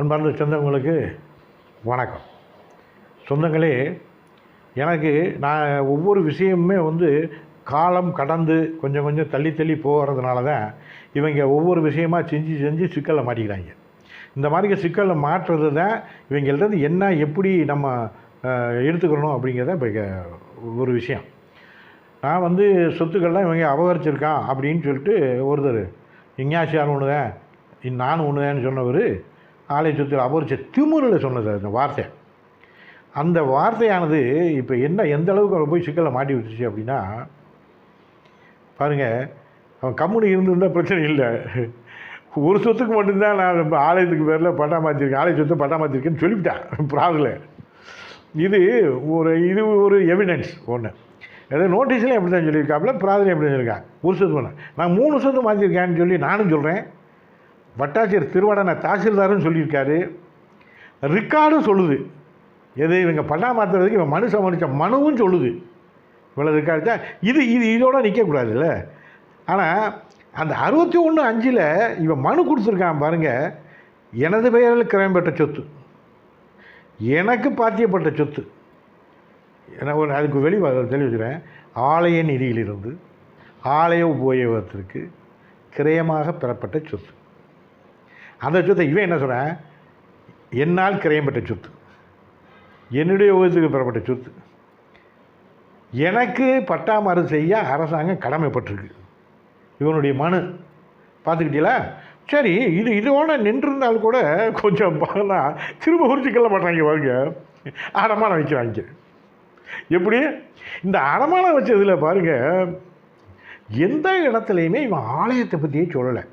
அன்பார்ந்த சொந்தங்களுக்கு வணக்கம். சொந்தங்களே எனக்கு நான் ஒவ்வொரு விஷயமுமே வந்து காலம் கடந்து கொஞ்சம் கொஞ்சம் தள்ளி தள்ளி போகிறதுனால தான் இவங்க ஒவ்வொரு விஷயமாக செஞ்சு செஞ்சு சிக்கலை மாட்டிக்கிறாங்க. இந்த மாதிரி சிக்கலில் மாற்றுறது தான் இவங்கள்ட்ட என்ன எப்படி நம்ம எடுத்துக்கணும் அப்படிங்கிறத இப்போ ஒரு விஷயம். நான் வந்து சொத்துக்கள்லாம் இவங்க அபகரிச்சிருக்கான் அப்படின்னு சொல்லிட்டு ஒருத்தர் இஞ்ஞாசியார் ஒன்று தான் நானும் ஒன்று தான் சொன்னவர் ஆலய சொத்து அபரிச்ச திமுறில் சொன்னது அந்த வார்த்தை. அந்த வார்த்தையானது இப்போ என்ன எந்த அளவுக்கு அவர் போய் சிக்கலில் மாட்டி விட்டுச்சு அப்படின்னா பாருங்கள் அவன் கம்முனு இருந்திருந்தால் பிரச்சனை இல்லை. ஒரு சொத்துக்கு மட்டும்தான் நான் ஆலயத்துக்கு பேரில் பட்டா மாற்றிருக்கேன் ஆலய சொத்தை பட்டா மாற்றிருக்கேன்னு சொல்லிவிட்டேன் ப்ராப்ளம் இது ஒரு இது ஒரு எவிடன்ஸ் ஒன்று ஏதாவது நோட்டீஸ்லேயும் எப்படி தான் சொல்லியிருக்காப்புல பிரார்த்தனை எப்படி சொல்லியிருக்காங்க ஒரு சொத்து ஒன்று நான் மூணு சொத்து மாற்றிருக்கேன்னு சொல்லி நானும் சொல்கிறேன் வட்டாட்சியர் திருவடன தாசில்தாரும் சொல்லியிருக்காரு. ரிக்கார்டும் சொல்லுது. எது இவங்க பண்ணா மாற்றுறதுக்கு இவன் மனு சமர்ப்பித்த மனுவும் சொல்லுது. இவ்வளோ இருக்காச்சா இது இது இதோட நிற்கக்கூடாதுல்ல ஆனால் அந்த அறுபத்தி ஒன்று அஞ்சில் இவன் மனு கொடுத்துருக்கான் பாருங்கள் எனது பெயரில் கிரயம் பெற்ற சொத்து. எனக்கு பாத்தியப்பட்ட சொத்து. எனக்கு ஒரு அதுக்கு வெளி தெளிவுக்கிறேன் ஆலய நிதியிலிருந்து ஆலய உபயோகத்திற்கு கிரயமாக பெறப்பட்ட சொத்து. அந்த சொத்தை இவன் என்ன சொல்கிறேன் என்னால் கிரயம் பெற்ற சொத்து. என்னுடைய உபயோகத்துக்கு பெறப்பட்ட சொத்து. எனக்கு பட்டாமறு செய்ய அரசாங்கம் கடமைப்பட்டிருக்கு. இவனுடைய மனு. பார்த்துக்கிட்டீங்களா? சரி இது இதோட நின்றிருந்தால் கூட கொஞ்சம் பார்த்தா திரும்ப உறிச்சிக்கல மாட்டாங்க பாருங்க. அடமானம் வைக்கிறாங்க. எப்படி? இந்த அடமானம் வச்சதில் பாருங்க எந்த இடத்துலையுமே இவன் ஆலயத்தை பற்றியே சொல்லலை.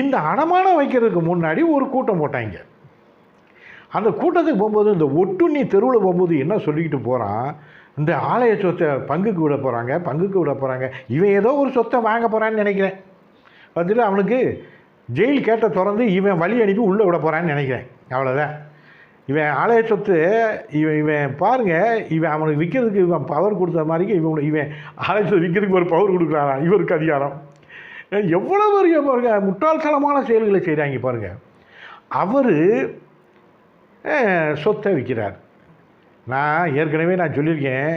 இந்த அடமானம் வைக்கிறதுக்கு முன்னாடி ஒரு கூட்டம் போட்டாங்க. அந்த கூட்டத்துக்கு போகும்போது இந்த ஒட்டுண்ணி தெருவில் போகும்போது என்ன சொல்லிக்கிட்டு போகிறான் இந்த ஆலய சொத்தை பங்குக்கு விட போகிறாங்க பங்குக்கு விட போகிறாங்க இவன் ஏதோ ஒரு சொத்தை வாங்க போகிறான்னு நினைக்கிறேன். பார்த்துட்டு அவனுக்கு ஜெயில் கேட்ட திறந்து இவன் வழி அனுப்பி உள்ளே விட போகிறான்னு நினைக்கிறேன். அவ்வளோதான் இவன் ஆலய சொத்து இவன் இவன் பாருங்க இவன் அவனுக்கு விற்கிறதுக்கு இவன் பவர் கொடுத்த மாதிரிக்கு இவன் இவன் ஆலய சொத்து விற்கிறதுக்கு ஒரு பவர் கொடுக்குறாரான் இவருக்கு அதிகாரம். எவ்வளோ பெரிய பாருங்க முட்டாள்தனமான செயல்களை செய்கிறாங்க பாருங்கள் அவர் சொத்தை விற்கிறார் நான் ஏற்கனவே நான் சொல்லியிருக்கேன்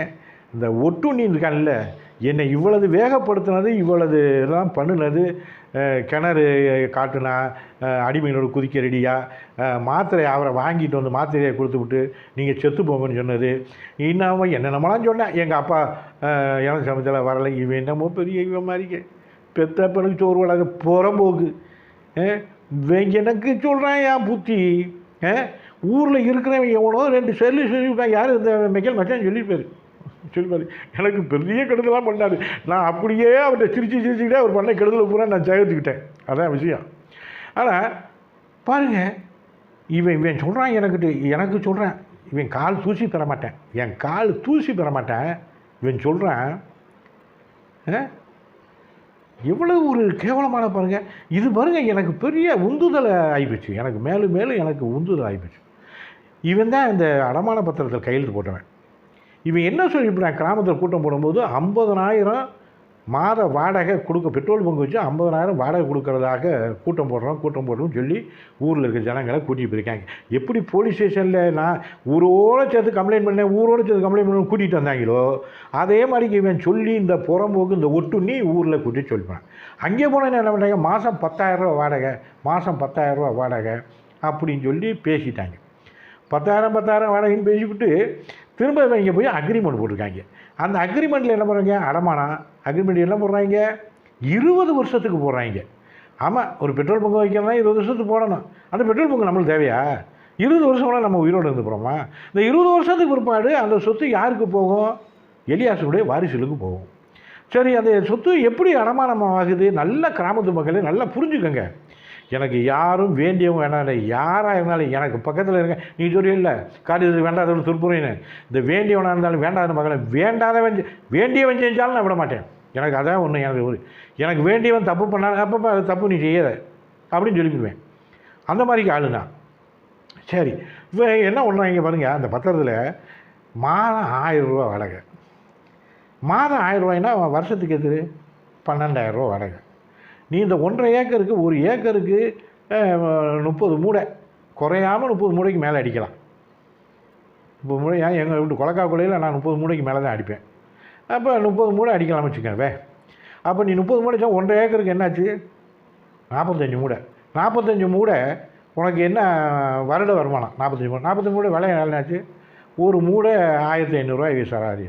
இந்த ஒட்டுண்ணி இருக்கான்ல என்னை இவ்வளவு வேகப்படுத்தினது இவ்வளவு இதெல்லாம் பண்ணினது கிணறு காட்டுனா அஹ், அடிமையினோட குதிக்க ரெடியாக மாத்திரை அவரை வாங்கிட்டு வந்து மாத்திரையை கொடுத்து விட்டு நீங்கள் செத்து போங்கன்னு சொன்னது. இன்னும் என்னென்னமெல்லாம் சொன்னேன். எங்கள் அப்பா அஹ், எனக்கு சமயத்தில் வரலை. இவன் என்னமோ பெரிய இவன் பெத்த பெண்ணுக்கு சோறு வளர்க்க புறம்போக்கு இவன் எனக்கு சொல்கிறேன் என் புத்தி? ஊரில் இருக்கிறவங்க எவனோ ரெண்டு செல்லு சொல்லிவிட்டான் யார்? இந்த மைக்கேல் மச்சான் சொல்லியிருப்பார். சொல்லிப்பாரு எனக்கு பெரிய கெடுதலாம் பண்ணாரு. நான் அப்படியே அவர்கிட்ட சிரிச்சு சிரிச்சுக்கிட்டே அவர் பண்ண கெடுதலை பூரா நான் ஜெயத்துக்கிட்டேன் அதான் விஷயம். ஆனால் பாருங்கள் இவன் இவன் சொல்கிறான் எனக்கு எனக்கு சொல்கிறேன் இவன் கால் தூசி பெற மாட்டேன். என் கால் தூசி பெற மாட்டேன். இவன் சொல்கிறான் எவ்வளவு ஒரு கேவலமான பாருங்கள் இது பாருங்க எனக்கு பெரிய உந்துதலை ஆகிப்போச்சு எனக்கு மேலும் மேலும் எனக்கு உந்துதல் ஆகிப்போச்சு இவன் தான் இந்த அடமான பத்திரத்தில் கையெழுத்து போட்டவன். இவன் என்ன சொல்லிவிட்டான் கிராமத்தில் கூட்டம் போடும்போது ஐம்பதனாயிரம் மாத வாடகை கொடுக்க பெட்ரோல் பங்கு வச்சு ஐம்பதனாயிரம் வாடகை கொடுக்கறதாக கூட்டம் போடுறோம் கூட்டம் போடுறோம்னு சொல்லி ஊரில் இருக்க ஜனங்களை கூட்டிகிட்டு போயிருக்காங்க. எப்படி போலீஸ் ஸ்டேஷனில் நான் ஊரோட சேர்த்து கம்ப்ளைண்ட் பண்ணேன் ஊரோட சேர்த்து கம்ப்ளைண்ட் பண்ண கூட்டிகிட்டு வந்தாங்களோ அதே மாதிரி இவன் சொல்லி இந்த புறம்போக்கு இந்த ஒட்டுண்ணி ஊரில் கூட்டிட்டு சொல்லிப்பான் அங்கே போனால் என்ன பண்ணுறாங்க மாதம் பத்தாயிரரூவா வாடகை மாதம் பத்தாயிரரூவா வாடகை அப்படின்னு சொல்லி பேசிட்டாங்க. பத்தாயிரம் பத்தாயிரம் வாடகைன்னு பேசிவிட்டு திரும்ப இங்கே போய் அக்ரிமெண்ட் போட்டிருக்காங்க. அந்த அக்ரிமெண்ட்டில் என்ன பண்ணுறாங்க அடமானம் அக்ரிமெண்ட் என்ன போடுறாங்க? இருபது வருஷத்துக்கு போடுறாங்க. ஆமாம் ஒரு பெட்ரோல் பங்கு வைக்கணும்னா இருபது வருஷத்துக்கு போடணும். அந்த பெட்ரோல் பங்கு நம்மளுக்கு தேவையா? இருபது வருஷம் கூட நம்ம உயிரோடு இருந்து போகிறோமா இந்த இருபது வருஷத்துக்கு பிற்பாடு அந்த சொத்து யாருக்கு போகும்? எலியாசுடைய வாரிசுகளுக்கு போகும். சரி அந்த சொத்து எப்படி அடமானமாகுது? நல்ல கிராமத்து மக்களே நல்லா புரிஞ்சுக்கோங்க. எனக்கு யாரும் வேண்டியவங்க வேணாம். யாராக இருந்தாலும் எனக்கு பக்கத்தில் இருக்க நீ சொல்லியில்ல காரியத்துக்கு வேண்டாதவன் திருப்புறேன்னு. இந்த வேண்டியவனாக இருந்தாலும் வேண்டாத மக்களை வேண்டாதவன் வேண்டியவன் செஞ்சாலும் நான் விட மாட்டேன். எனக்கு அதான் ஒன்று எனக்கு ஒரு எனக்கு வேண்டியவன் தப்பு பண்ணாங்க அப்பப்போ அது தப்பு நீ செய்யற அப்படின்னு சொல்லிவிடுவேன் அந்த மாதிரி ஆளுனா. சரி இப்போ என்ன பண்ணுறாங்க பாருங்கள் அந்த பத்திரத்தில் மாதம் ஆயிரம் வாடகை. மாதம் ஆயிரம் வருஷத்துக்கு எது பன்னெண்டாயிரம் ரூபா வாடகை. நீ இந்த ஒன்றரை ஏக்கருக்கு ஒரு ஏக்கருக்கு முப்பது மூடை. குறையாமல் முப்பது மூடைக்கு மேலே அடிக்கலாம். முப்பது மூடை ஏன் எங்கள் வீட்டு கொலக்கா கொலையில் நான் முப்பது மூடைக்கு மேலே தான் அடிப்பேன். அப்போ முப்பது மூடை அடிக்கலாம்னு வச்சுக்கவே அப்போ நீ முப்பது மூடை ஒன்றரை ஏக்கருக்கு என்னாச்சு? நாற்பத்தஞ்சு மூடை. நாற்பத்தஞ்சு மூடை உனக்கு என்ன வருட வருமானம்? நாற்பத்தஞ்சு மூடை. நாற்பத்தஞ்சு மூடை விலை என்னாச்சு? ஒரு மூடை ஆயிரத்தி ஐநூறுரூவா வீசாராது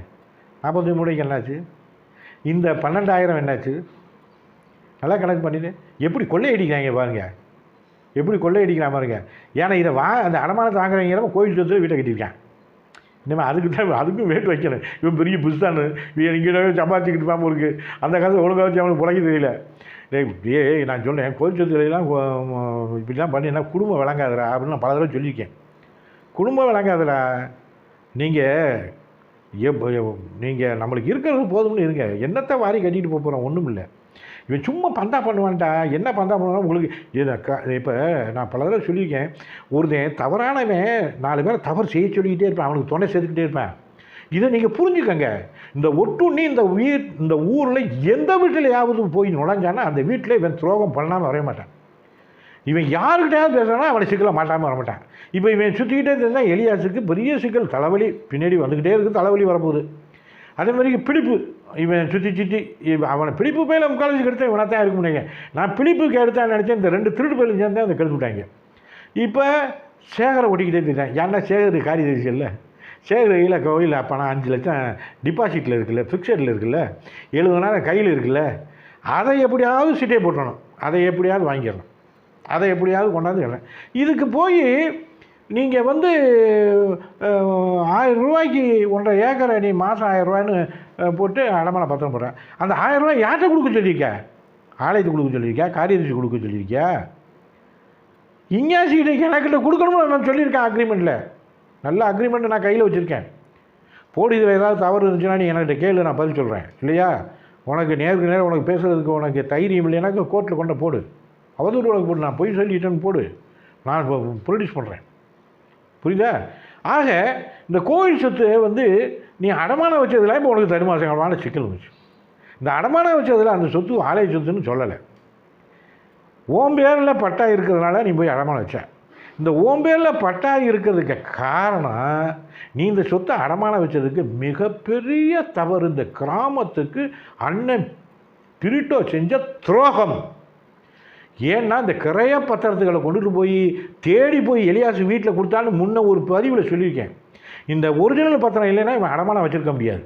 நாற்பத்தஞ்சு மூடைக்கு என்னாச்சு? இந்த பன்னெண்டாயிரம் என்னாச்சு? நல்லா கணக்கு பண்ணிட்டு எப்படி கொள்ளையடிக்கிறாங்க பாருங்க. எப்படி கொள்ளையடிக்கிறா பாருங்க. ஏன்னா இதை வா அந்த அடமானத்தை வாங்குறவங்க கோயில் சொத்துல வீட்டை கட்டியிருக்கேன் இனிமேல் அதுக்கு தான் அதுக்கும் வேட்டு வைக்கணும் இவன் பெரிய புதுசானு இவன் இங்கே சம்பாதிச்சுக்கிட்டு பாம்பு இருக்குது அந்த காலத்தில் ஒழுங்காக வச்சு அவனுக்கு புழைக்க தெரியல. டேய் ஏய் நான் சொன்னேன் கோயில் சொத்துலாம் இப்படிலாம் பண்ணினா குடும்பம் விளங்காதுடா அப்படின்னு நான் பல தடவை சொல்லியிருக்கேன். குடும்பம் விளங்காதுடா. நீங்கள் நீங்கள் நம்மளுக்கு இருக்கிறது போதும்னு இருங்க. என்னத்தை வாரி கட்டிட்டு போக போகிறோம் ஒன்றும் இல்லை இவன் சும்மா பந்தா பண்ணுவான்டா. என்ன பந்தா பண்ணுவான் உங்களுக்கு இதை க இப்போ நான் பல தடவை சொல்லியிருக்கேன். ஒருத்தன் தவறானவன் நாலு பேரை தவறு செய்ய சொல்லிக்கிட்டே இருப்பேன். அவனுக்கு துணை சேர்த்துக்கிட்டே இருப்பேன். இதை நீங்கள் புரிஞ்சுக்கங்க. இந்த ஒட்டுண்ணி இந்த உயிர் இந்த ஊரில் எந்த வீட்டிலையாவது போய் நுழைஞ்சானா அந்த வீட்டில் இவன் துரோகம் பண்ணாமல் வரைய மாட்டான். இவன் யாருக்கிட்டையாவது பேசுகிறானா அவனை சிக்கல மாட்டாமல் வரமாட்டான் இப்போ இவன் சுற்றிக்கிட்டே இருந்தால் எலியாசுக்கு பெரிய சிக்கல் தலைவலி பின்னாடி வந்துக்கிட்டே இருக்குது தலைவலி வரப்போகுது. அதே மாதிரி பிடிப்பு. இவன் சுற்றி சுற்றி இவன் அவனை பிடிப்பு பயில முக்காலஜி கெடுத்தா இவனாக தான் இருக்க முடியுங்க நான் பிடிப்புக்கு எடுத்தான்னு நினச்சேன்? இந்த ரெண்டு திருடு பயிலும் சேர்ந்து அதை கெடுத்து விட்டாங்க. இப்போ சேகரை ஒட்டிக்கிட்டே இருந்தேன் ஏன்னா சேகர் காரியதரிசி இல்லை? சேகர் கையில் கோயில் பணம் அஞ்சு லட்சம் டிபாசிட்டில் இருக்குல்ல ஃபிக்ஸடில் இருக்குல்ல எழுபதாயிரம் கையில் இருக்குல்ல அதை எப்படியாவது சிட்டே போட்டணும் அதை எப்படியாவது வாங்கிடணும். அதை எப்படியாவது கொண்டாந்து இதுக்கு போய் நீங்கள் வந்து ஆயிரம் ரூபாய்க்கு ஒன்றரை ஏக்கரை நீ மாதம் ஆயிரம் ரூபாய்ன்னு போட்டு அடமான பத்திரம் போடுறேன் அந்த ஆயிரம் ரூபாய் யார்கிட்ட கொடுக்க சொல்லியிருக்க? ஆலயத்துக்கு கொடுக்க சொல்லியிருக்கியா காரியதரிசி கொடுக்க சொல்லியிருக்கியா இங்கேசிக்கிட்ட எனக்கிட்ட கொடுக்கணும்னு நான் சொல்லியிருக்கேன் அக்ரிமெண்ட்டில் நல்ல அக்ரிமெண்ட்டை நான் கையில் வச்சுருக்கேன். போடு இதில் ஏதாவது தவறு இருந்துச்சுன்னா நீ என்கிட்ட கேளு நான் பதில் சொல்கிறேன் இல்லையா? உனக்கு நேருக்கு நேரம் உனக்கு பேசுகிறதுக்கு உனக்கு தைரியம் இல்லைனாக்கா கோர்ட்டில் கொண்டு போடு. அவதூறு உனக்கு போடு நான் பொய் சொல்லிட்டேன்னு போடு. நான் ப்ரொடியூஸ் பண்ணுறேன் புரியுதா? ஆக இந்த கோயில் சொத்து வந்து நீ அடமானம் வச்சதுலாம் இப்போ உனக்கு தருமாசங்கமான சிக்கல் வந்துச்சு. இந்த அடமானம் வச்சதில் அந்த சொத்து ஆலய சொத்துன்னு சொல்லலை. ஓம் பேரில் பட்டா இருக்கிறதுனால நீ போய் அடமானம் வச்ச. இந்த ஓம் பேரில் பட்டா இருக்கிறதுக்கு காரணம் நீ இந்த சொத்தை அடமானம் வச்சதுக்கு மிகப்பெரிய தவறு. இந்த கிராமத்துக்கு அண்ணன் பிரிட்டோ செஞ்ச துரோகம். ஏன்னா இந்த கிரைய பத்திரத்துகளை கொண்டுட்டு போய் தேடி போய் எலியாசு வீட்டில் கொடுத்தான்னு முன்ன ஒரு பதிவில் சொல்லியிருக்கேன். இந்த ஒரிஜினல் பத்திரம் இல்லைன்னா இவன் அடமானம் வச்சுருக்க முடியாது.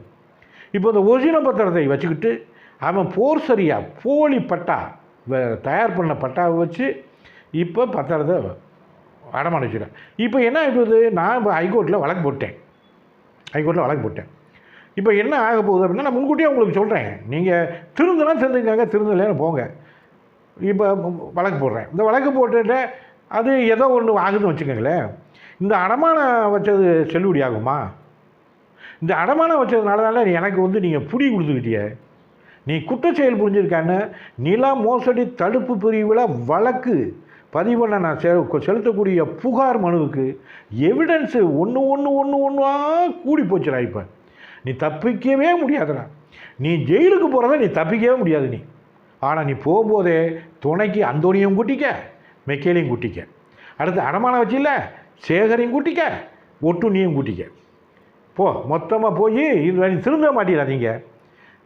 இப்போ இந்த ஒரிஜினல் பத்திரத்தை வச்சுக்கிட்டு அவன் போர் சரியா போலி பட்டா வ- தயார் பண்ண பட்டாவை வச்சு இப்போ பத்திரத்தை அடமானம் வச்சுருக்கேன். இப்போ என்ன ஆகிடுது நான் இப்போ ஹைகோர்ட்டில் வழக்கு போட்டேன். ஹைகோர்ட்டில் வழக்கு போட்டேன். இப்போ என்ன ஆக போகுது அப்படின்னா நான் முன்கூட்டியே உங்களுக்கு சொல்கிறேன் நீங்கள் திருந்தனா திருந்துக்காங்க திருந்தலைன்னு போங்க. இப்போ வழக்கு போடுறேன். இந்த வழக்கு போட்டுட்டு அது ஏதோ ஒன்று ஆகுதுன்னு வச்சுக்கோங்களேன். இந்த அடமானம் வச்சது செல்லுபடி ஆகுமா? இந்த அடமானம் வச்சதுனால தானே எனக்கு வந்து நீங்கள் புடி கொடுத்துக்கிட்டிய? நீ குற்றச்செயல் புரிஞ்சிருக்கான்னு நில மோசடி தடுப்பு பிரிவில் வழக்கு. பதிவு பண்ண நான் செ செலுத்தக்கூடிய புகார் மனுவுக்கு எவிடன்ஸு ஒன்று ஒன்று ஒன்று ஒன்றா கூடி போச்சுடா இப்போ. நீ தப்பிக்கவே முடியாதுடா. நீ ஜெயிலுக்கு போகிறத நீ தப்பிக்கவே முடியாது நீ. ஆனால் நீ போகும்போதே துணைக்கு அந்தோனியும் கூட்டிக்க மெக்கேலையும் கூட்டிக்க. அடுத்து அடமானம் வச்சில்ல சேகரையும் கூட்டிக்க ஒட்டுண்ணியும் கூட்டிக்க. போ மொத்தமாக போய் இது நீ திருந்த மாட்டேறாதீங்க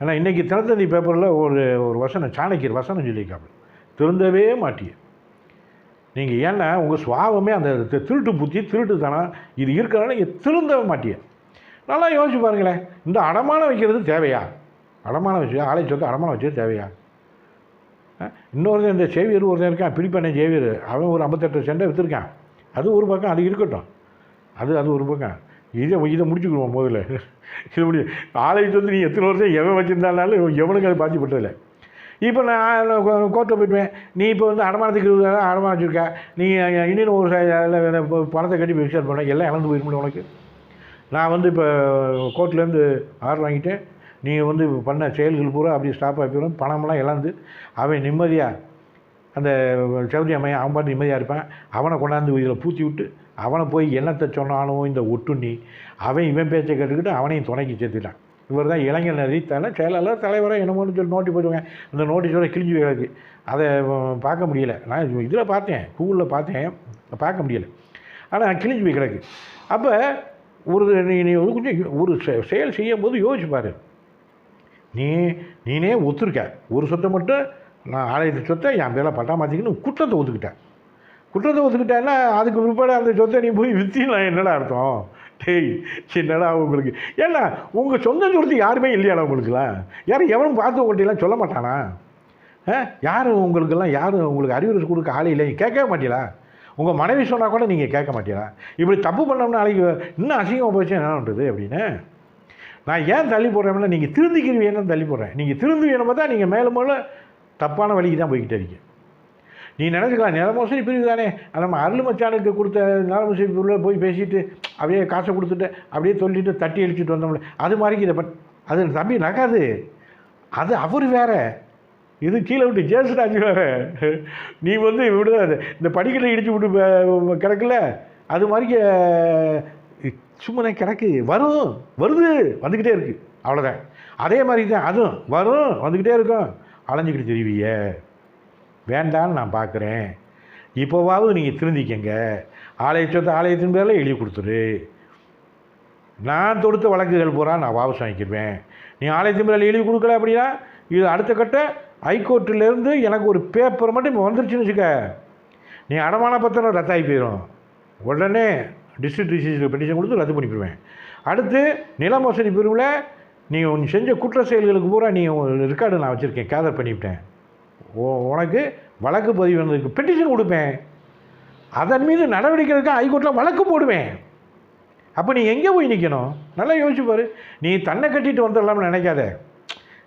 ஏன்னா இன்றைக்கி தினத்தந்தி பேப்பரில் ஒரு ஒரு வசனம் சாணக்கியர் வசனம் சொல்லியிருக்காங்க திருந்தவே மாட்டிய. நீங்கள் ஏன்னா உங்கள் சுவாவமே அந்த திருட்டு புத்தி திருட்டு தானே இது இருக்கிறனால நீங்கள் திருந்தவே மாட்டிய. நல்லா யோசிச்சு பாருங்களேன் இந்த அடமானம் வைக்கிறது தேவையா? அடமானம் வச்சு ஆலை சொத்து அடமானம் வச்சது தேவையா? இன்னொருத்தன் இந்த சேவியர் ஒருத்தன் இருக்கான் பிடிப்பானே சேவியர். அவன் ஒரு ஐம்பத்தெட்டு சென்டை விற்றுருக்கான் அது ஒரு பக்கம் அது இருக்கட்டும். அது அது ஒரு பக்கம். இதை இதை முடிச்சுக்கிடுவோம் முதல்ல. இது முடி ஆலை வந்து நீ எத்தனை வருஷம் எவன் வச்சுருந்தாலும் எவனுக்கு அது பாதிப்பட்டதில்லை இப்போ நான் கோர்ட்டில் போயிட்டுவேன். நீ இப்போ வந்து அடமானத்துக்கு இருபதாயிரம் அடமானம் வச்சுருக்க. நீ இன்னும் ஒரு பணத்தை கட்டி விசாரணை பண்ண. எல்லாம் இழந்து போயிருக்கணும் உனக்கு. நான் வந்து இப்போ கோர்ட்லேருந்து ஆர்டர் வாங்கிட்டேன். நீங்கள் வந்து பண்ண செயல்கள் பூரா அப்படி ஸ்டாப் ஆகி போயிடும். பணமெல்லாம் இழந்து அவன் நிம்மதியாக அந்த சவுதி அம்மையன் அவன் பார்த்து நிம்மதியாக இருப்பான். அவனை கொண்டாந்து இதில் பூத்தி விட்டு அவனை போய் என்னத்தை சொன்னாலும் இந்த ஒட்டுண்ணி அவன் இவன் பேச்சை கேட்டுக்கிட்டு அவனையும் துணைக்கு சேர்த்துட்டான். இவர் தான் இளைஞர் நெறித்தால செயலாளர் தலைவராக என்னமோன்னு சொல்லி நோட்டி போடுவாங்க அந்த நோட்டீஸோட கிழிஞ்சு கிடக்கு. அதை பார்க்க முடியல. நான் இதில் பார்த்தேன் கூகுளில் பார்த்தேன் பார்க்க முடியலை. ஆனால் கிழிஞ்சு போய் கிடக்கு. அப்போ ஒரு நீ நீ கொஞ்சம் ஒரு செ- செயல் செய்யும் போது யோசிச்சு பாரு. நீ நீனே ஒத்துருக்க. ஒரு சொத்தை மட்டும் நான் ஆலயத்து சொத்தை என் பேரில் பட்டா மாற்றிக்கின்னு குற்றத்தை ஒத்துக்கிட்டேன் குற்றத்தை ஒத்துக்கிட்டேன்னா அதுக்கு பிற்பாடு அந்த சொத்தை நீ போய் வித்திலாம் என்னடா அர்த்தம்? டேய் என்னடா உங்களுக்கு? ஏன்னா உங்கள் சொந்த சொத்து யாருமே இல்லையாடா உங்களுக்குலாம் யாரும் எவனும் பார்த்து உங்கள்கிட்டலாம் சொல்ல மாட்டானா? ஆ? யாரும் உங்களுக்கெல்லாம் யாரும் உங்களுக்கு அறிவுரை கொடுக்க ஆளே இல்லை? கேட்கவே மாட்டீங்களா உங்கள் மனைவி சொன்னால் கூட நீங்கள் கேட்க மாட்டீங்களா இப்படி தப்பு பண்ணோம்னா நாளைக்கு இன்னும் அசிங்கமாக போச்சு என்ன பண்ணுறது அப்படின்னு? நான் ஏன் தள்ளி போடுறேன்னா நீங்கள் திருந்திக்கிறீங்கன்னு தள்ளி போடுறேன். நீங்கள் திருந்துவீன்னு பார்த்தா நீங்கள் மேலும் மேலே தப்பான வழிக்கு தான் போய்கிட்டே இருக்கீங்க. நீ நினச்சிக்கலாம் நிலமோசடி பிரிவு தானே நம்ம அருள்மச்சானுக்கு கொடுத்த கொடுத்த நிலமோசடி பிரிவில் போய் பேசிட்டு அப்படியே காசை கொடுத்துட்டு அப்படியே சொல்லிட்டு தட்டி அடிச்சுட்டு வந்தோம்ல. அது மாதிரி இதை பட் அது தம்பி நகாது. அது அவர் வேற. இது கீழே விட்டு ஜேசுராஜ் வேறு. நீ வந்து விட இந்த படிக்கட்டை இடிச்சு விட்டு கிடக்கல கிடக்குல. அது மாதிரி சும்மா கிடக்கு. வரும். வருது. வந்துக்கிட்டே இருக்கு. அவ்வளோதான் அதே மாதிரி தான் அதுவும் வரும். வந்துக்கிட்டே இருக்கும். அலைஞ்சிக்கிட்டு தெரிவிய. வேண்டான்னு நான் பார்க்குறேன் இப்போவாவது நீங்கள் திருந்திக்கங்க. ஆலய சொத்து ஆலயத்தின் பேரில் எழுதி கொடுத்துரு. நான் தொடுத்த வழக்குகள் பூரா நான் வாபஸ் வாங்கிக்கிடுவேன் நீ ஆலயத்தின் பேரில் எழுதி கொடுக்கல அப்படின்னா இது அடுத்த கட்ட ஹைகோர்ட்டிலேருந்து எனக்கு ஒரு பேப்பர் மட்டும் இப்போ வந்துருச்சுன்னு வச்சுக்க. நீ அடமான பத்திரம் ரத்தாகி போயிடும் உடனே டிஸ்ட்ரிக்ட் ரிஜிஸ்டர் பெட்டிஷன் கொடுத்து ரத்து பண்ணிவிடுவேன் அடுத்து நில மோசடி பிரிவில் நீ செஞ்ச குற்ற செயல்களுக்கு பூரா நீ ரெக்கார்டு நான் வச்சுருக்கேன் கேதர் பண்ணிவிட்டேன். உனக்கு வழக்கு பதிவு வந்ததுக்கு பெட்டிஷன் கொடுப்பேன். அதன் மீது நடவடிக்கை எடுக்க ஹைகோர்ட்டில் வழக்கு போடுவேன். அப்போ நீ எங்கே போய் நிற்கணும் நல்லா யோசிச்சு பாரு. நீ தன்னை கட்டிட்டு வந்துடலாம்னு நினைக்காத.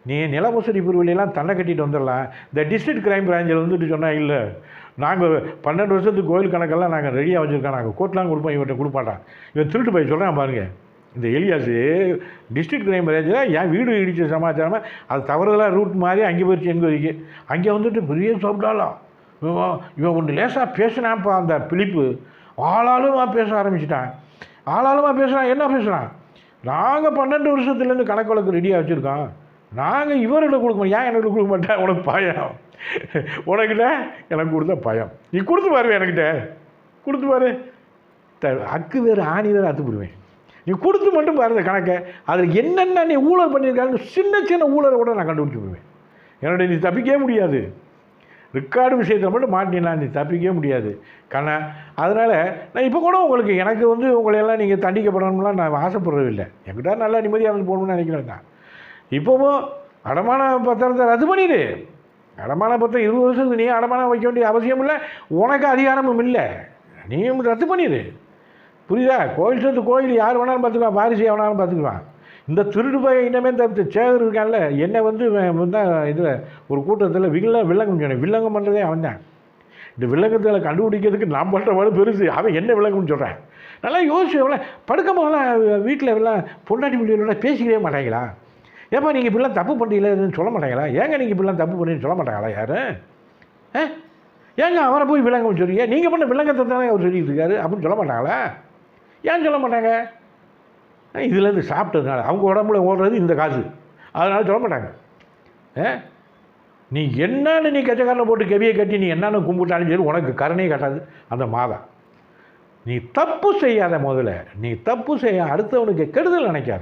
நீ நில மோசடி பிரிவுலையெல்லாம் தன்னை கட்டிட்டு வந்துடலாம். இந்த டிஸ்ட்ரிக்ட் கிரைம் பிராஞ்சில் வந்துட்டு சொன்னால் இல்லை நாங்கள் பன்னெண்டு வருஷத்துக்கு கோயில் கணக்கெல்லாம் நாங்கள் ரெடியாக வச்சுருக்கோம். நாங்கள் கோர்ட்லாம் கொடுப்போம். இவர்கிட்ட கொடுப்பாட்டான். இவன் திருட்டு போய் சொல்கிறான் பாருங்க. இந்த எலியாஸு டிஸ்ட்ரிக்ட் கிரைம் பிராஞ்சில் என் வீடு இடிச்ச சமாச்சாரமாக அது தவறுதலாக ரூட் மாதிரி அங்கே போயிடுச்சு என்கொயரிக்கு அங்கே வந்துட்டு பெரிய சாப்பிட்டாலாம் இவன் இவன் ஒன்று லேசாக பேசினான்ப்பா அந்த பிலிப்பு. ஆளாளுமா பேச ஆரம்பிச்சிட்டான். ஆளாளுமா பேசுகிறான் என்ன பேசுகிறான் நாங்கள் பன்னெண்டு வருஷத்துலேருந்து கணக்கு வழக்கு ரெடியாக வச்சுருக்கோம். நாங்கள் இவர்கிட்ட கொடுக்க மாட்டோம். ஏன் எனக்கு கொடுக்க மாட்டேன்? உனக்கு பயம். உனக்கிட்ட எனக்கு கொடுத்தா பயம். நீ கொடுத்து பாரு என்கிட்ட கொடுத்து பாரு. த அக்கு வேறு ஆணி வேறு அத்து போடுவேன். நீ கொடுத்து மட்டும் பாரு கணக்கை. அதில் என்னென்ன நீ ஊழல் பண்ணியிருக்காங்க சின்ன சின்ன ஊழலை கூட நான் கண்டுபிடிச்சு போடுவேன். என்னோட நீ தப்பிக்கவே முடியாது. ரெக்கார்டு விஷயத்தில் மட்டும் மாட்டினா நீ தப்பிக்கவே முடியாது. கண்ணா அதனால் நான் இப்போ கூட உங்களுக்கு எனக்கு வந்து உங்களை எல்லாம் நீங்கள் தண்டிக்கப்படணும்லாம் நான் ஆசைப்படுறதில்லை. என்கிட்ட நல்லா நிம்மதியாக இருந்து போகணும்னு நினைக்கிறேன் தான். இப்போவும் அடமான பத்திரத்தை ரத்து பண்ணிடு. அடமான பத்திரம் இருபது வருஷத்துக்கு நீ அடமானம் வைக்க வேண்டிய அவசியம் இல்லை. உனக்கு அதிகாரமும் இல்லை. நீயும் ரத்து பண்ணிடு. புரியுதா? கோயில் சொத்து கோயில் யார் வேணாலும் பார்த்துக்கலாம். வாரிசு எவனாலும் பார்த்துக்குவான் இந்த திருடு போய் இன்னமே இந்த சேகர் இருக்கான்ல என்னை வந்து தான் இதில் ஒரு கூட்டத்தில் வில்ல வில்லங்கம் சொன்னேன். வில்லங்கம் பண்ணுறதே அவன் தான் இந்த வில்லங்கத்தில் கண்டுபிடிக்கிறதுக்கு நான் பண்ணுறவாடு பெருசு. அவன் என்ன வில்லங்கம்னு சொல்கிறேன் நல்லா யோசிச்சு எவ்வளோ படுக்க போகலாம். வீட்டில் எல்லாம் பொண்டாட்டி முடியல பேசிக்கவே மாட்டாங்களா ஏப்பா நீங்கள் இப்படிலாம் தப்பு பண்ணுறீங்களேன்னு சொல்ல மாட்டாங்களா? ஏங்க நீங்கள் இப்படிலாம் தப்பு பண்ணி சொல்ல மாட்டாங்களா யார்? ஆ? ஏங்க அவரை போய் விலங்கம் சொல்றீங்க? நீங்கள் பண்ண விலங்கத்தை தானே அவர் சொல்லிட்டு இருக்காரு அப்படின்னு சொல்ல மாட்டாங்களா? ஏன் சொல்ல மாட்டாங்க? இதுலேருந்து சாப்பிட்டதுனால அவங்க உடம்புல ஓடுறது இந்த காசு. அதனால சொல்ல மாட்டாங்க. ஆ? நீ என்னன்னு நீ கச்சக்காரில் போட்டு கெவியை கட்டி நீ என்னென்னு கும்பிட்டாலும் சரி உனக்கு கருணையே கட்டாது. அந்த மாதா. நீ தப்பு செய்யாத முதல்ல. நீ தப்பு செய்ய அடுத்தவனுக்கு கெடுதல் நினைக்காத.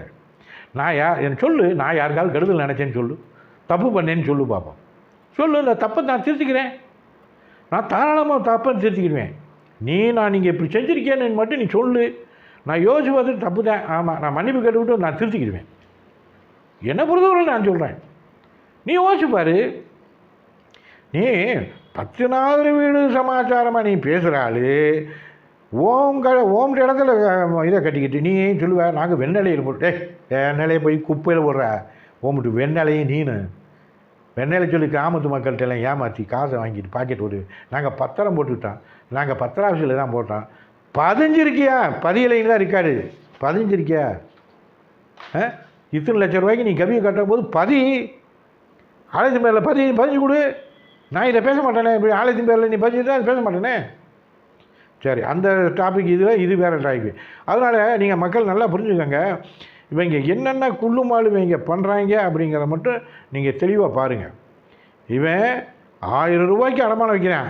நான் யார் எனக்கு சொல்லு நான் யாருக்காவது கெடுதல் நினச்சேன்னு சொல்லு. தப்பு பண்ணேன்னு சொல்லு பார்ப்போம் சொல்லு இல்லை தப்பை நான் திருத்திக்கிறேன். நான் தாராளமாக தப்பை திருத்திக்கிடுவேன். நீ நான் நீங்கள் இப்படி செஞ்சுருக்கேன்னு மட்டும் நீ சொல்லு. நான் யோசிச்சு பார்த்துட்டு தப்பு தான் ஆமாம் நான் மன்னிப்பு கேட்டுவிட்டு நான் திருத்திக்கிடுவேன். என்னை பொறுத்தவரை நான் சொல்கிறேன் நீ யோசிச்சு பாரு. நீ பத்துனாவது வீடு சமாச்சாரமாக நீ பேசுகிறாள் ஓம் க இடத்துல இதை கட்டிக்கிட்டு நீ சொல்லுவ நாங்கள் வெண்ணெலையில் போட்டு வெண்ணெலையை போய் குப்பையில் போடுற ஓம்பிட்டு வெண்ணெலையும் நீனு. வெண்ணெலை சொல்லி கிராமத்து மக்கள்கிட்ட எல்லாம் ஏமாற்றி காசை வாங்கிட்டு பாக்கெட் போட்டு நாங்கள் பத்திரம் போட்டுக்கிட்டோம். நாங்கள் பத்திராசியில் தான் போட்டோம். பதிஞ்சிருக்கியா? பதியலைன்னு தான் இருக்காது பதிஞ்சிருக்கியா? ஆ இத்தனை லட்சம் ரூபாய்க்கு நீ கவியை கட்டும் போது. பதி ஆலயத்தின் பேரில் பதி பதிஞ்சு கொடு. நான் இதை பேச மாட்டேனே இப்படி ஆலயத்தின் பேரில் நீ பதிஞ்சு தான் பேச மாட்டேனே. சரி அந்த டாபிக் இதில் இது வேறு டாபிக் அதனால் நீங்கள் மக்கள் நல்லா புரிஞ்சுக்கோங்க. இவங்க என்னென்ன குள்ளுமாலு இவங்க பண்ணுறாங்க அப்படிங்கிறத மட்டும் நீங்கள் தெளிவாக பாருங்கள் இவன் ஆயிரம் ரூபாய்க்கு அடமானம் வைக்கிறான்.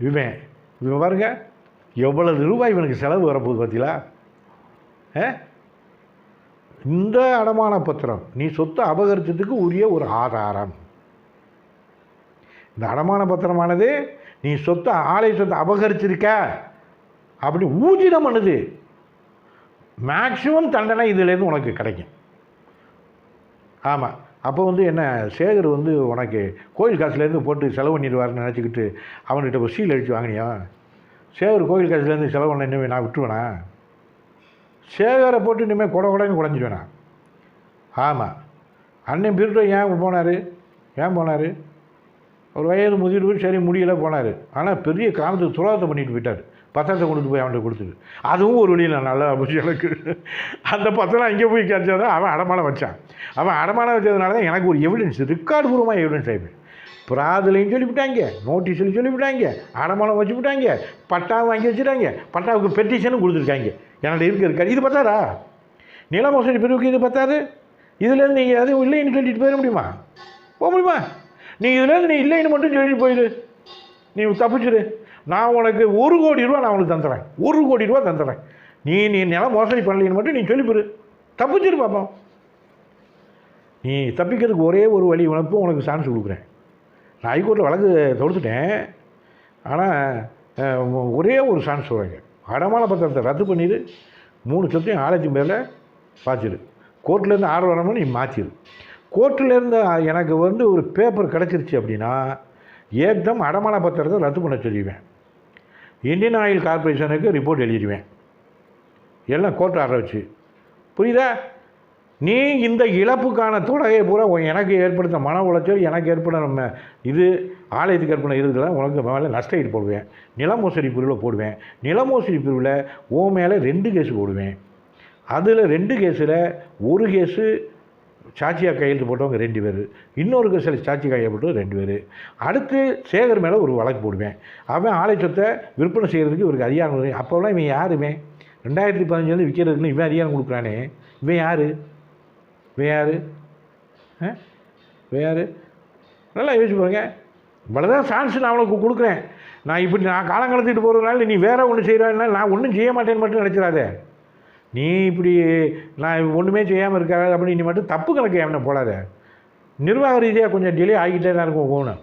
இவன் இவன் பாருங்க எவ்வளவு ரூபாய் இவனுக்கு செலவு வரப்போகுது பார்த்தீங்களா ஆ? இந்த அடமான பத்திரம் நீ சொத்தை அபகரித்ததுக்கு உரிய ஒரு ஆதாரம். இந்த அடமான பத்திரமானது நீ சொத்தை ஆலை சொத்தை அபகரிச்சிருக்க. அப்படி ஊதிடம் பண்ணுது. மேக்சிமம் தண்டனை இதுலேருந்து உனக்கு கிடைக்கும். ஆமாம் அப்போ வந்து என்ன சேகர் வந்து உனக்கு கோயில் காசுலேருந்து போட்டு செலவு பண்ணிடுவார்னு நினச்சிக்கிட்டு அவன்கிட்ட ஒரு சீல் அடித்து வாங்கினியா? சேகர் கோயில் காசுலேருந்து செலவு பண்ண இனிமேல் நான் விட்டுருவேனா? சேகரை போட்டு இனிமேல் குட கொடன்னு குடஞ்சிடுவேனா ஆமாம் அண்ணன் பிரிட்டோ ஏன் போனார்? ஏன் போனார்? அவர் வயது முதிர்வு சரி முடியல போனார். ஆனால் பெரிய காரணத்துக்கு துரோகத்தை பண்ணிட்டு போயிட்டார். பத்திரத்தை கொண்டு போய் அவன்கிட்ட கொடுத்துரு அதுவும் ஒரு வழியில் நல்லா போச்சு எனக்கு. அந்த பத்திரம் அங்கே போய் கிடைச்சதான் அவன் அடமானம் வச்சான். அவன் அடமானம் வச்சதுனால தான் எனக்கு ஒரு எவிடன்ஸ் ரெக்கார்டு பூர்வமாக எவிடன்ஸ் ஆகிப்பேன் பிராதுலையும் சொல்லிவிட்டாங்க நோட்டீஸ்லையும் சொல்லிவிட்டாங்க அடமானம் வச்சு விட்டாங்க பட்டாவும் வாங்கி வச்சுட்டாங்க பட்டாவுக்கு பெட்டிஷனும் கொடுத்துருக்காங்க. என்னோட இருக்க இருக்காது இது பார்த்தாரா நில மோசடி பிரிவுக்கு இது பார்த்தாரு இதுலேருந்து நீங்கள் எதுவும் இல்லைன்னு சொல்லிட்டு போயிட முடியுமா? போக முடியுமா? நீ இதுலேருந்து நீ இல்லைன்னு மட்டும் சொல்லிட்டு போயிடு நீ தப்பிச்சிடு. நான் உனக்கு ஒரு கோடி ரூபா நான் உனக்கு தந்துடுறேன் ஒரு கோடி ரூபா தந்துடுறேன் நீ நீ நிலம் மோசடி பண்ணலைன்னு மட்டும் நீ சொல்லிப்பிடு தப்பிச்சிரு பார்ப்போம் நீ தப்பிக்கிறதுக்கு ஒரே ஒரு வழி உனக்கு உனக்கு சான்ஸ் கொடுக்குறேன். நான் ஹைகோர்ட்டில் வழக்கு தொடுத்துட்டேன். ஆனால் ஒரே ஒரு சான்ஸ் சொல்கிறேங்க அடமான பத்திரத்தை ரத்து பண்ணிடு மூணு சொத்தையும் ஆலயத்தின் பேரில் பார்த்துடு கோர்ட்லேருந்து ஆர்டர் வரணும்னு நீ மாற்றிடு கோர்ட்டிலேருந்து எனக்கு வந்து ஒரு பேப்பர் கிடச்சிருச்சு அப்படின்னா ஏக்தம் அடமான பத்திரத்தை ரத்து பண்ண சொல்லிடுவேன். இந்தியன் ஆயில் கார்பரேஷனுக்கு ரிப்போர்ட் எழுதிடுவேன். எல்லாம் கோர்ட் ஆர்டர் வச்சு. புரியுதா? நீ இந்த இழப்புக்கான தொகையை பூரா எனக்கு ஏற்படுத்த மன உளைச்சல் எனக்கு ஏற்பட நம்ம இது ஆலயத்துக்கு ஏற்பட இருக்கலாம் உனக்கு மேலே நஷ்ட ஈடு போடுவேன் நிலமோசடி பிரிவில் போடுவேன். நிலமோசடி பிரிவில் உன் மேலே ரெண்டு கேஸ் போடுவேன். அதில் ரெண்டு கேஸில் ஒரு கேஸு சாட்சியாக கையெழுத்து போட்டவங்க ரெண்டு பேர். இன்னொரு சில சாட்சி கையெழுத்து ரெண்டு பேர். அடுத்து சேகர் மேலே ஒரு வழக்கு போடுவேன். அவன் ஆலை சொத்தை விற்பனை செய்கிறதுக்கு இவருக்கு அதிகாரம் அப்போல்லாம் இவன் யாருமே? ரெண்டாயிரத்தி பதினஞ்சுலேருந்து விற்கிறதுக்குன்னு இவன் அதிகாரம் கொடுக்குறானே. இவன் யார்? இவன் யார்? இவன் யார்? நல்லா யோசிச்சு பாருங்க. இவ்வளோதான் சான்ஸ் நான் அவனுக்கு கொடுக்குறேன். நான் இப்படி நான் காலம் கடத்திட்டு போகிறதுனால நீ வேறு ஒன்று செய்கிறான்னா நான் ஒன்றும் செய்ய மாட்டேன்னு மட்டும் நினச்சிடாதே. நீ இப்படி நான் ஒன்றுமே செய்யாமல் இருக்காது அப்படின்னு நீ மட்டும் தப்பு கணக்கு என்ன போடாத. நிர்வாக ரீதியாக கொஞ்சம் டிலே ஆகிக்கிட்டே தான் இருக்கும் போகணும்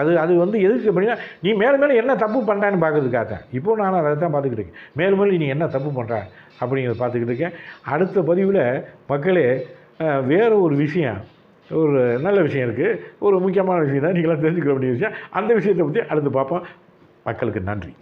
அது அது வந்து எதுக்கு அப்படின்னா நீ மேலும் மேலும் என்ன தப்பு பண்ணுறான்னு பார்க்கறதுக்காக. இப்போ நான் அதை தான் பார்த்துக்கிட்டு இருக்கேன். மேலும் மேலும் நீ என்ன தப்பு பண்ணுற அப்படிங்கிறத பார்த்துக்கிட்டு இருக்கேன். அடுத்த பதிவில் மக்களே வேறு ஒரு விஷயம் ஒரு நல்ல விஷயம் இருக்குது ஒரு முக்கியமான விஷயம் தான் நீங்களாம் தெரிஞ்சுக்க வேண்டிய விஷயம். அந்த விஷயத்தை பற்றி அடுத்து பார்ப்போம். மக்களுக்கு நன்றி.